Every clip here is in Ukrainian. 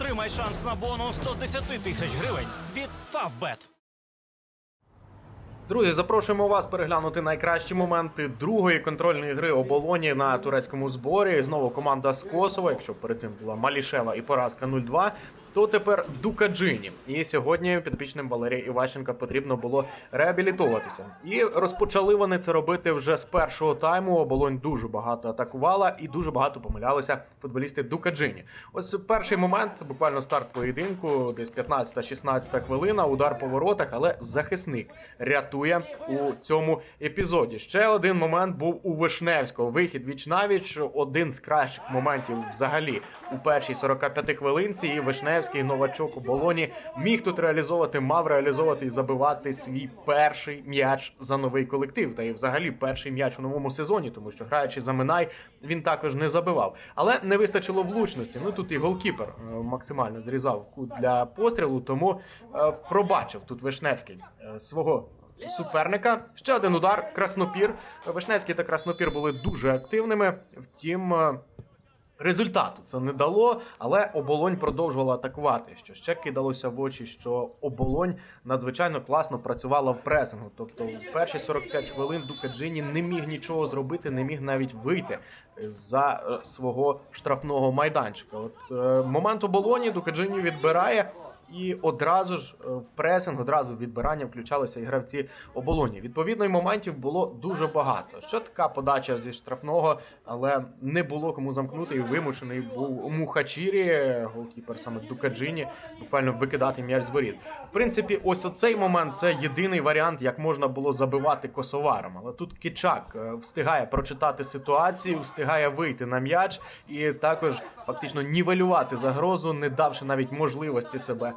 Отримай шанс на бонус 110 тисяч гривень від Favbet. Друзі, запрошуємо вас переглянути найкращі моменти другої контрольної гри оболоні на турецькому зборі. Знову команда з Косова. Якщо перед цим була Малішева і поразка 0-2, то тепер Дукаджині. І сьогодні підопічним Валерія Іващенка потрібно було реабілітуватися. І розпочали вони це робити вже з першого тайму. Оболонь дуже багато атакувала і дуже багато помилялися футболісти Дукаджині. Ось перший момент, буквально старт поєдинку, десь 15-16 хвилина, удар по воротах, але захисник рятує у цьому епізоді. Ще один момент був у Вишневського. Вихід віч навіч один з кращих моментів взагалі у першій 45 хвилинці. І Вишневський новачок у болоні міг тут реалізовувати, мав реалізовувати і забивати свій перший м'яч за новий колектив. Та й взагалі перший м'яч у новому сезоні, тому що граючи за Минай, він також не забивав. Але не вистачило влучності. Ну тут і голкіпер е, максимально зрізав кут для пострілу, тому е, пробачив тут Вишневський е, свого суперника. Ще один удар. Краснопір. Вишневський та Краснопір були дуже активними. Втім. Результату це не дало, але оболонь продовжувала атакувати. Що ще кидалося в очі, що оболонь надзвичайно класно працювала в пресингу. Тобто, в перші 45 хвилин Дука Джині не міг нічого зробити, не міг навіть вийти за е, свого штрафного майданчика. От е, момент оболоні Дука Джині відбирає. І одразу ж е, в пресинг, одразу в відбирання включалися і гравці оболоні. Відповідно, і моментів було дуже багато. Що така подача зі штрафного, але не було кому замкнути, і вимушений був Мухачірі, голкіпер саме Дукаджині, буквально викидати м'яч з воріт. В принципі, ось оцей момент це єдиний варіант, як можна було забивати косоваром. Але тут Кичак е, встигає прочитати ситуацію, встигає вийти на м'яч і також фактично нівелювати загрозу, не давши навіть можливості себе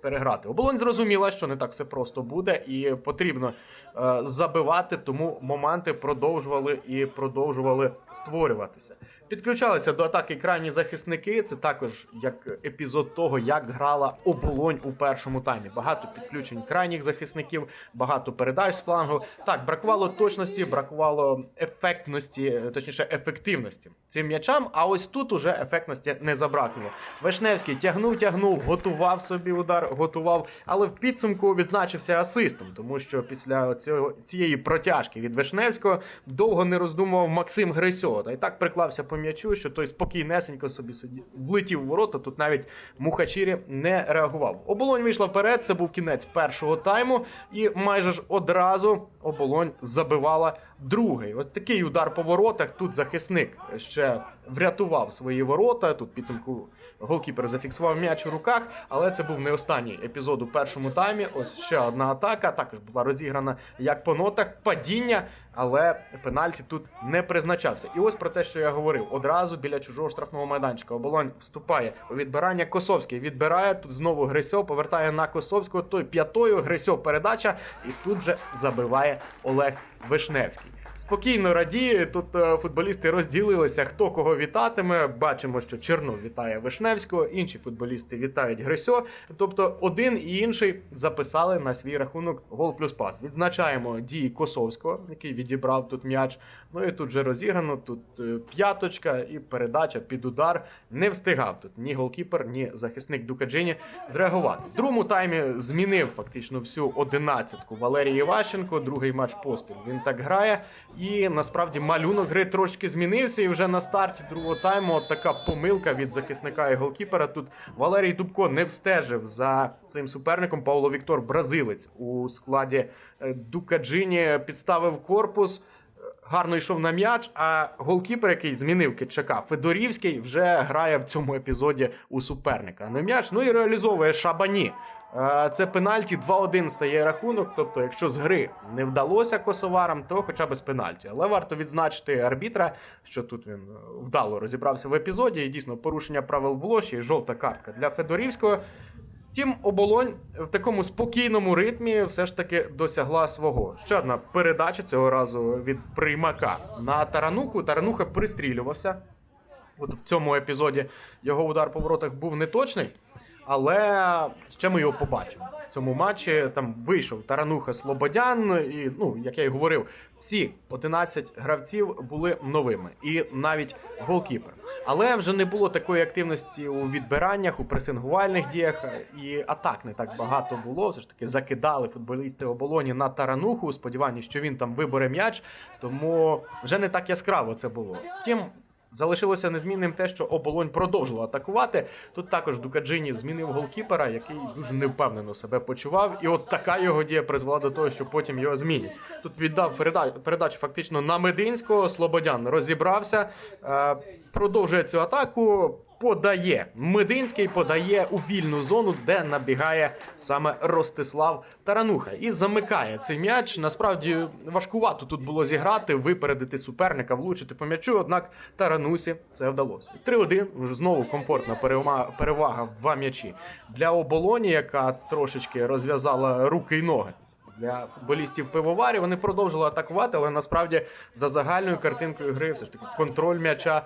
переграти. Оболонь зрозуміла, що не так все просто буде, і потрібно е, забивати, тому моменти продовжували і продовжували створюватися. Підключалися до атаки крайні захисники. Це також як епізод того, як грала оболонь у першому таймі. Багато підключень крайніх захисників, багато передач з флангу. Так, бракувало точності, бракувало ефектності, е, точніше, ефективності цим м'ячам. А ось тут уже ефектності не забракнуло. Вишневський тягнув, тягнув, готував собі удар, готував, але в підсумку відзначився асистом, тому що після цього цієї протяжки від Вишневського довго не роздумував Максим Грисьо. Та й так приклався по м'ячу, що той спокійнесенько собі сидів, влетів в ворота. Тут навіть Мухачірі не реагував. Оболонь вийшла вперед. Це був кінець першого тайму, і майже ж одразу оболонь забивала другий. От такий удар по воротах. Тут захисник ще врятував свої ворота. Тут підсумку голкіпер зафіксував м'яч у руках, але це був не останній епізод у першому таймі. Ось ще одна атака. Також була розіграна як по нотах, падіння, але пенальті тут не призначався. І ось про те, що я говорив, одразу біля чужого штрафного майданчика. Оболонь вступає у відбирання. Косовський відбирає тут знову Грисьо, повертає на Косовського. Той п'ятою Грисьо передача, і тут же забиває Олег Вишневський. Спокійно радіє. Тут е, футболісти розділилися, хто кого вітатиме. Бачимо, що Чернов вітає Вишневського, інші футболісти вітають Грисьо. Тобто один і інший записали на свій рахунок гол плюс пас. Відзначаємо дії Косовського, який відібрав тут м'яч. Ну і тут же розіграно. Тут е, п'яточка і передача під удар. Не встигав тут ні голкіпер, ні захисник Дукаджині зреагувати. В другому таймі змінив фактично всю одинадцятку Валерій Іващенко. Другий матч поспіль він так грає. І насправді малюнок гри трошки змінився. І вже на старті другого тайму от така помилка від захисника і голкіпера. Тут Валерій Дубко не встежив за своїм суперником Павло Віктор Бразилець у складі е, Дукаджині. Підставив корпус. е, Гарно йшов на м'яч, а голкіпер, який змінив Китчака, Федорівський, вже грає в цьому епізоді у суперника на м'яч. Ну і реалізовує Шабані. Е, Це пенальті 2-1 стає рахунок. Тобто, якщо з гри не вдалося косоварам, то хоча б з пенальті. Але варто відзначити арбітра, що тут він е, вдало розібрався в епізоді. І дійсно порушення правил було ще й жовта картка для Федорівського. Втім, оболонь в такому спокійному ритмі все ж таки досягла свого. Ще одна передача цього разу від приймака на тарануку. Тарануха пристрілювався. От в цьому епізоді його удар по воротах був неточний. Але ще ми його побачимо. В цьому матчі там вийшов Тарануха Слободян, і ну як я й говорив, всі 11 гравців були новими, і навіть голкіпер. Але вже не було такої активності у відбираннях, у пресингувальних діях, і атак не так багато було. Все ж таки закидали футболісти оболоні на тарануху у сподіванні, що він там вибере м'яч, тому вже не так яскраво це було. Втім. Залишилося незмінним те, що оболонь продовжила атакувати. Тут також Дукаджині змінив голкіпера, який дуже невпевнено себе почував. І от така його дія призвела до того, що потім його змінять. Тут віддав переда- передачу фактично на Мединського. Слободян розібрався, е, продовжує цю атаку. Подає Мединський подає у вільну зону, де набігає саме Ростислав Тарануха, і замикає цей м'яч. Насправді важкувато тут було зіграти, випередити суперника, влучити по м'ячу. Однак Таранусі це вдалося. 3-1, знову комфортна перевага в два м'ячі для оболоні, яка трошечки розв'язала руки й ноги. Для футболістів пивоварів вони продовжили атакувати, але насправді за загальною картинкою гри все ж таки контроль м'яча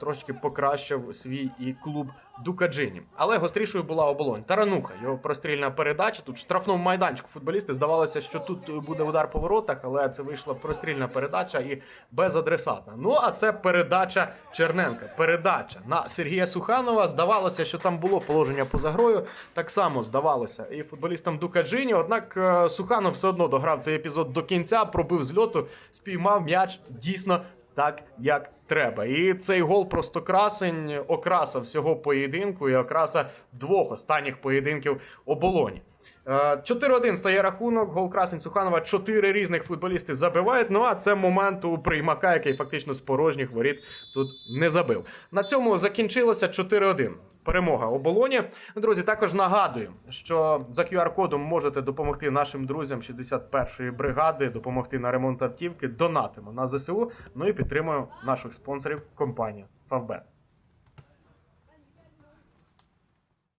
трошки покращив свій і клуб Дукаджині. Але гострішою була оболонь. Тарануха, його прострільна передача. Тут в штрафному майданчику футболісти здавалося, що тут буде удар по воротах, але це вийшла прострільна передача і безадресатна. Ну а це передача Черненка. Передача на Сергія Суханова. Здавалося, що там було положення поза грою. Так само здавалося і футболістам Дукаджині. Однак е, Суханов все одно дограв цей епізод до кінця, пробив з льоту, спіймав м'яч дійсно так, як треба. І цей гол просто красень, окраса всього поєдинку і окраса двох останніх поєдинків оболоні. Е, 4-1 стає рахунок. Гол красень Суханова. Чотири різних футболісти забивають. Ну а це момент у приймака, який фактично з порожніх воріт тут не забив. На цьому закінчилося 4-1. Перемога оболоні. Друзі, також нагадую, що за QR-кодом можете допомогти нашим друзям 61-ї бригади, допомогти на ремонт автівки. Донатимо на ЗСУ. Ну і підтримуємо наших спонсорів компанію Фавбет.